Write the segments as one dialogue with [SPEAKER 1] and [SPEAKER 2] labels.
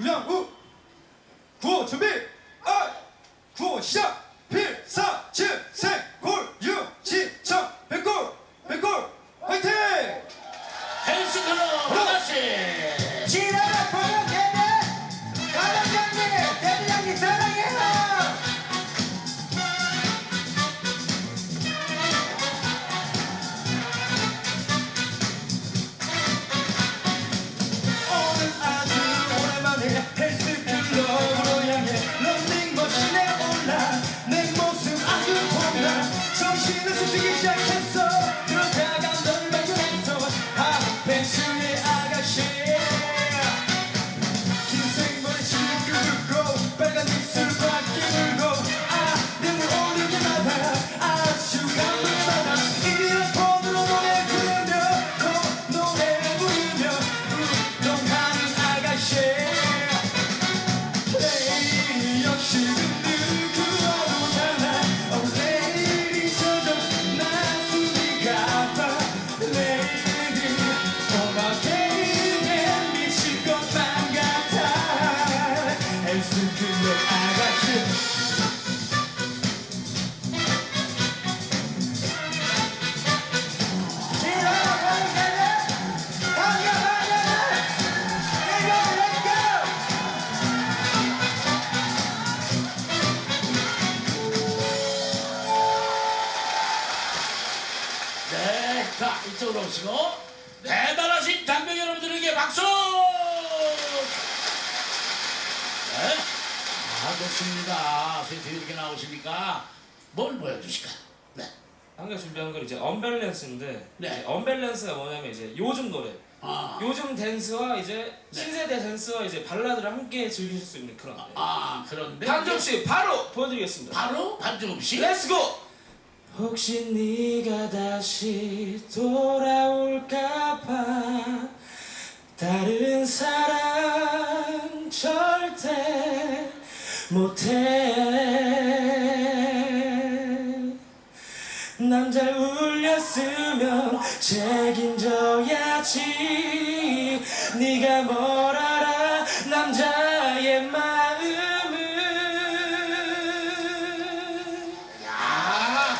[SPEAKER 1] 우양우! 구호 준비 아! 구호 시작
[SPEAKER 2] 아 좋습니다. 선생님 이렇게 나오시니까 뭘 보여주실까? 네,
[SPEAKER 3] 한가 준비한 건 이제 언밸런스인데
[SPEAKER 2] 네.
[SPEAKER 3] 이제 언밸런스가 뭐냐면 이제 요즘 노래
[SPEAKER 2] 아,
[SPEAKER 3] 요즘 댄스와 이제
[SPEAKER 2] 네.
[SPEAKER 3] 신세대 댄스와 이제 발라드를 함께 즐기실 수 있는 그런 노래
[SPEAKER 2] 아 그런데
[SPEAKER 3] 한정 씨 바로 보여드리겠습니다
[SPEAKER 2] 바로 반주음 씨.
[SPEAKER 3] 렛츠고 혹시 네가 다시 돌아올까봐 다른 사랑 절대 못해 남자 울렸으면 책임져야지 네가 뭘 알아 남자의 마음을
[SPEAKER 2] 야,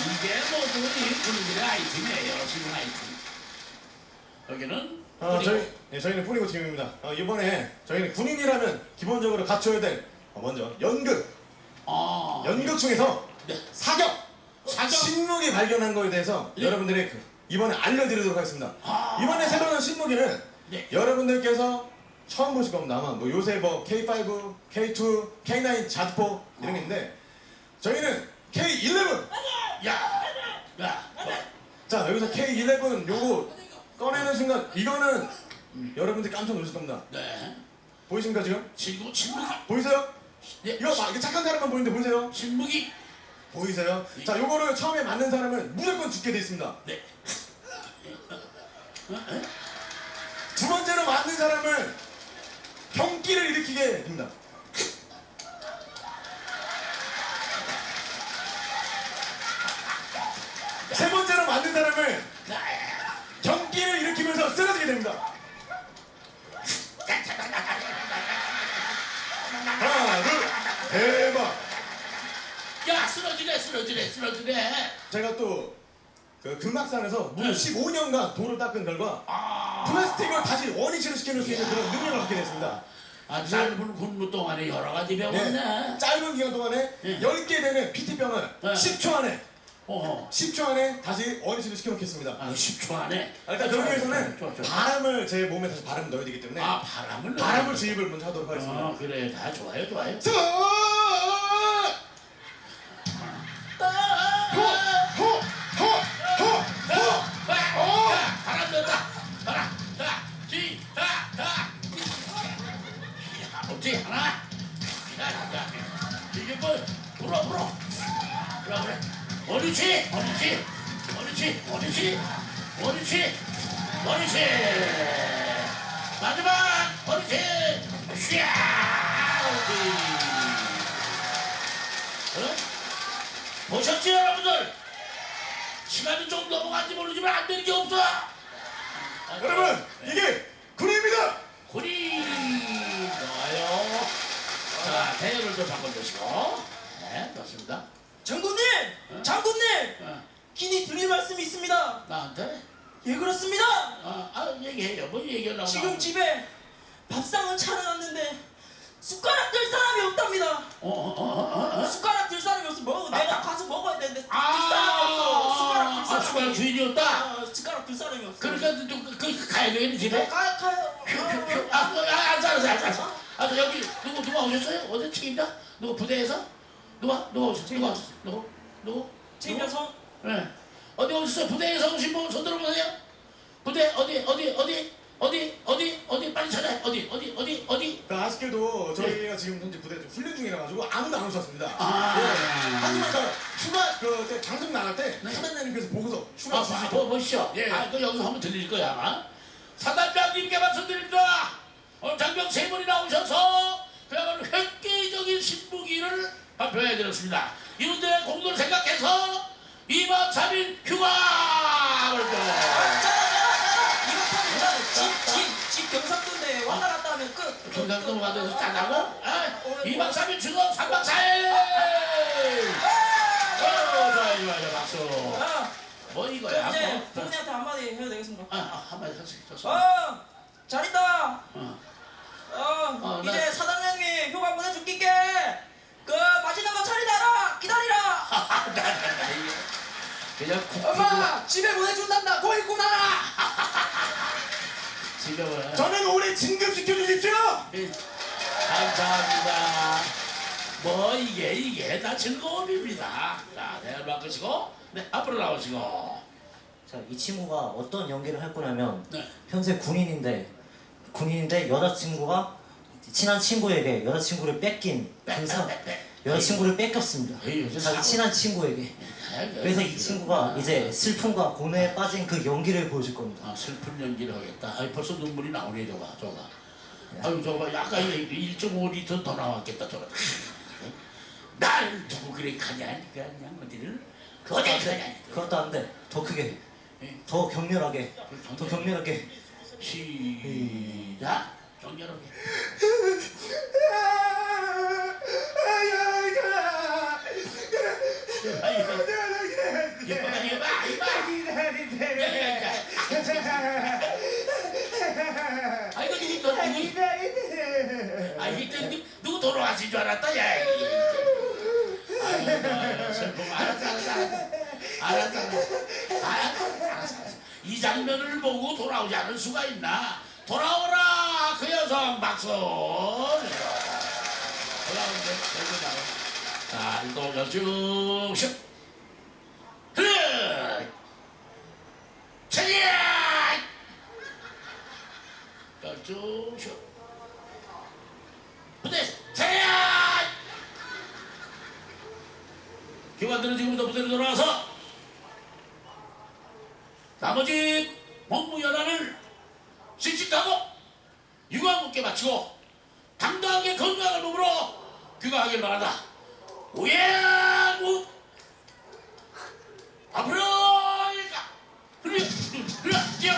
[SPEAKER 2] 이게 모두 이 군인들의 아이템이에요. 지금 아이템. 여기는
[SPEAKER 1] 어,
[SPEAKER 2] 그리고
[SPEAKER 1] 저희, 네, 저희는 뿌리고 팀입니다. 어, 이번에 저희는 군인이라면 기본적으로 갖춰야 될 어, 먼저 연극,
[SPEAKER 2] 아,
[SPEAKER 1] 연극 중에서
[SPEAKER 2] 네.
[SPEAKER 1] 사격,
[SPEAKER 2] 사격.
[SPEAKER 1] 신무기 발견한 거에 대해서
[SPEAKER 2] 예.
[SPEAKER 1] 여러분들이 그, 이번에 알려드리도록 하겠습니다.
[SPEAKER 2] 아.
[SPEAKER 1] 이번에 새로 나온 신무기는
[SPEAKER 2] 네.
[SPEAKER 1] 여러분들께서 처음 보실 겁니다. 아마 뭐 요새 뭐 K5, K2, K9 자드포 이런 게 있는데 저희는 K11.
[SPEAKER 2] 야, 야,
[SPEAKER 1] 자 여기서 K11 요거 꺼내는 순간 이거는 여러분들 깜짝 놀라실 겁니다.
[SPEAKER 2] 네.
[SPEAKER 1] 보이십니까 지금?
[SPEAKER 2] 친구 침묵이.
[SPEAKER 1] 보이세요?
[SPEAKER 2] 네.
[SPEAKER 1] 이거 막 이게 착한 사람만 보이는데 보이세요?
[SPEAKER 2] 침묵이.
[SPEAKER 1] 보이세요? 자, 요거를 처음에 맞는 사람은 무조건 죽게 돼 있습니다.
[SPEAKER 2] 네.
[SPEAKER 1] 두 번째로 맞는 사람은 경기를 일으키게 됩니다. 세 번째로 맞는 사람은 경기를 일으키면서 쓰러지게 됩니다. 하나, 둘, 대박!
[SPEAKER 2] 야 쓰러지네 쓰러지네.
[SPEAKER 1] 제가 또그 금막산에서 무려
[SPEAKER 2] 네.
[SPEAKER 1] 15년간 돌을 닦은 결과
[SPEAKER 2] 아.
[SPEAKER 1] 플라스틱을 다시 원위치로 시켜줄 수 있는 그런 능력을 갖게 됐습니다.
[SPEAKER 2] 아 짧은 근무 동안에 여러 가지 배웠네.
[SPEAKER 1] 네. 짧은 기간 동안에
[SPEAKER 2] 네.
[SPEAKER 1] 10개 되는 PT병을
[SPEAKER 2] 네.
[SPEAKER 1] 10초 안에
[SPEAKER 2] 어.
[SPEAKER 1] 10초 안에 다시 원위치로 시켜놓겠습니다.
[SPEAKER 2] 아 10초 안에.
[SPEAKER 1] 일단 그러기 위해서는
[SPEAKER 2] 좋아, 좋아.
[SPEAKER 1] 바람을 제 몸에 다시 바람을 넣어야 되기 때문에
[SPEAKER 2] 아 바람을.
[SPEAKER 1] 바람을
[SPEAKER 2] 넣어야
[SPEAKER 1] 주입을 먼저 하도록
[SPEAKER 2] 돼.
[SPEAKER 1] 하겠습니다.
[SPEAKER 2] 아 그래 다 좋아요 좋아요.
[SPEAKER 1] 자,
[SPEAKER 2] 어디. 보셨지 여러분들? 시간이 좀 넘어간지 모르지만 안 되는 게 없어. 아,
[SPEAKER 1] 여러분 이게 군입니다.
[SPEAKER 2] 구리 좋아요. 자 대열을 좀 바꿔주시고. 네, 좋습니다.
[SPEAKER 4] 장군님! 장군님!
[SPEAKER 2] 어,
[SPEAKER 4] 긴히 드릴 말씀이 있습니다.
[SPEAKER 2] 나한테?
[SPEAKER 4] 예, 그렇습니다.
[SPEAKER 2] 아, 아 얘기해요. 뭐 얘기하려고?
[SPEAKER 4] 지금 집에 밥상은 차려놨는데 숟가락 들 사람이 없답니다.
[SPEAKER 2] 어, 어, 어, 어, 어.
[SPEAKER 4] 숟가락 들 사람이 없어. 뭐 내가 가서 먹어야 되는데 들
[SPEAKER 2] 아,
[SPEAKER 4] 사람이 없어. 숟가락 들
[SPEAKER 2] 아,
[SPEAKER 4] 사람이.
[SPEAKER 2] 숟가락 주인이었다.
[SPEAKER 4] 어, 숟가락 들 사람이 없어.
[SPEAKER 2] 그러니까 그, 그 가야 되겠네 집에.
[SPEAKER 4] 네, 가요 가요.
[SPEAKER 2] 그, 그, 그, 아, 그, 아, 알았어, 알았어, 알았어, 알았어. 아, 그 여기 누구 누가 오셨어요? 어디 책임자? 누구 부대에서? 누가 누가 오셨어? 누가 오셨어? 누구 누구?
[SPEAKER 4] 책임져서
[SPEAKER 2] 네. 어디 오셨어요? 부대에서 오신 분 손 들어 보세요. 부대 어디 어디 어디 어디 어디 어디 빨리 찾아. 어디 어디 어디 어디.
[SPEAKER 1] 그 아쉽게도 저희가 지금 현재 부대 좀 훈련 중이라 가지고 아무도 안 오셨습니다.
[SPEAKER 2] 아.
[SPEAKER 1] 예. 하지만 그 휴가 그 장성 나갈 때
[SPEAKER 2] 네.
[SPEAKER 1] 사단장님께서 보고서 휴가
[SPEAKER 2] 아,
[SPEAKER 1] 주시고
[SPEAKER 2] 아, 뭐, 보시죠.
[SPEAKER 1] 예.
[SPEAKER 2] 아, 그 여기서 한번 들릴 거야. 아마. 사단장님께 말씀드립니다. 오늘 장병 세 분이 나오셔서 그야말로 획기적인 신무기를 발표해 드렸습니다. 이분들의 공로를 생각해서 2박 3일 휴가를
[SPEAKER 4] 집 집 집 경상도인데 왔다 갔다 하면 끝.
[SPEAKER 2] 경상도 가서 짜자고? 아, 2박 3일 추석 3박 4일! 어, 좋아요, 좋아요, 박수.
[SPEAKER 4] 아,
[SPEAKER 2] 뭐 이거야?
[SPEAKER 4] 이제
[SPEAKER 2] 뭐.
[SPEAKER 4] 부모님한테 한마디 해야 되겠습니다.
[SPEAKER 2] 아, 아, 한마디 하세요. 좋습니다.
[SPEAKER 4] 어, 잘 있다.
[SPEAKER 2] 어.
[SPEAKER 4] 어,
[SPEAKER 2] 어, 나-
[SPEAKER 4] 이제 사장님이 휴가 보내줄게. 그 맛있는 거 차리다라 기다리라.
[SPEAKER 2] 나, 나, 나, 이게 그냥 국
[SPEAKER 4] 엄마 집에 보내준단다. 고있고 나라.
[SPEAKER 2] 와요.
[SPEAKER 1] 저는 올해 진급시켜 주십시오.
[SPEAKER 2] 감사합니다. 뭐 이게 이게 다 즐거움입니다. 자, 대열 바꾸시고, 네 앞으로 나오시고,
[SPEAKER 5] 자, 이 친구가 어떤 연기를 할 거냐면
[SPEAKER 2] 네.
[SPEAKER 5] 현재 군인인데 군인인데 여자친구가 친한 친구에게 여자친구를 뺏긴 그래서 여자친구를 뺏겼습니다.
[SPEAKER 2] 에이,
[SPEAKER 5] 자기. 친한 친구에게. 그래서 이 친구가 이제 슬픔과 고뇌에 빠진 그 연기를 보여줄 겁니다.
[SPEAKER 2] 아, 슬픈 연기를 하겠다. 아이, 벌써 눈물이 나오네 저가 저가. 아유 저거 약간 1.5리터 더 나왔겠다 저거. 날 두고 그래 가냐 그냥 어디를 어디 가냐.
[SPEAKER 5] 그것도 안 돼. 더 크게.
[SPEAKER 2] 예.
[SPEAKER 5] 더 격렬하게.
[SPEAKER 2] 더더
[SPEAKER 5] 격렬하게.
[SPEAKER 2] 시작. 정렬하게. 아이, 이거 봐, 이거 봐, 이거 봐. 아 이거 누구 또 누구? 아 이게 누구 누구 돌아가신 줄 알았다 야. 이게. 아이고 슬픔 알았어 알았어 알았어 알았어 알았어 알았어 이 장면을 보고 돌아오지 않을 수가 있나? 돌아오라 그 여성 박수. 돌아오는데 여기 나와. 자 이거 여쭈 슉. 흐. 차리야. 쭉 쉬어. 부대 차야! 교관들은 지금부터 부대로 돌아와서 나머지 복무 연한을 씩씩하고 유감없게 마치고 당당하게 건강한 몸으로 귀가하길 바란다. 우야무 앞으로 그래 그래 뛰어